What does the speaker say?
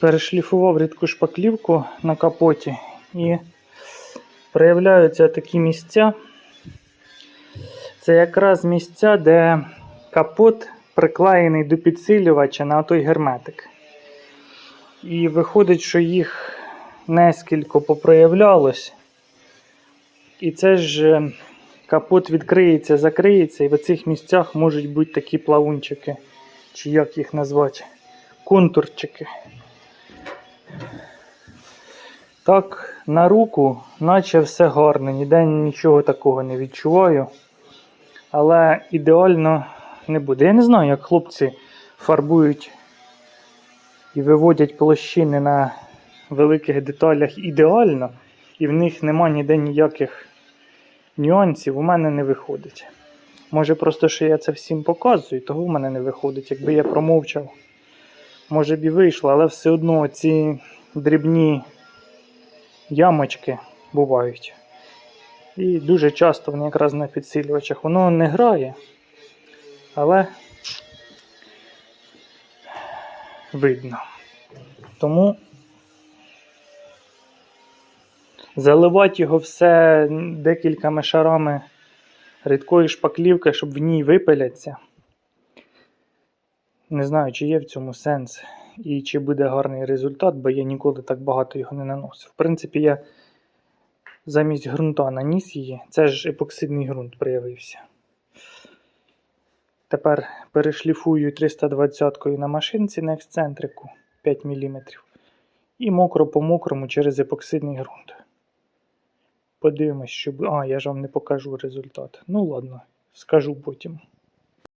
перешліфував рідку шпаклівку на капоті і проявляються такі місця. Це якраз місця, де капот приклеєний до підсилювача на той герметик. І виходить, що їх нескільки попроявлялось. І це ж е, капот відкриється, закриється, і в цих місцях можуть бути такі плавунчики, чи як їх назвати, контурчики. Так, на руку, наче все гарно, ніде нічого такого не відчуваю. Але ідеально не буде. Я не знаю, як хлопці фарбують і виводять площини на великих деталях ідеально, і в них нема ніде ніяких нюансів, у мене не виходить. Може, просто що я це всім показую, того в мене не виходить. Якби я промовчав, може б і вийшло, але все одно ці дрібні ямочки бувають. І дуже часто вони якраз на підсилювачах. Воно не грає, але видно. Тому заливати його все декількома шарами рідкої шпаклівки, щоб в ній випиляться. Не знаю, чи є в цьому сенс і чи буде гарний результат, бо я ніколи так багато його не наносив. В принципі, я замість ґрунта наніс її. Це ж епоксидний ґрунт проявився. Тепер перешліфую 320 на машинці на ексцентрику 5 мм. І мокро по мокрому через епоксидний ґрунт. Подивимось, що. А, я ж вам не покажу результат. Ну ладно, скажу потім.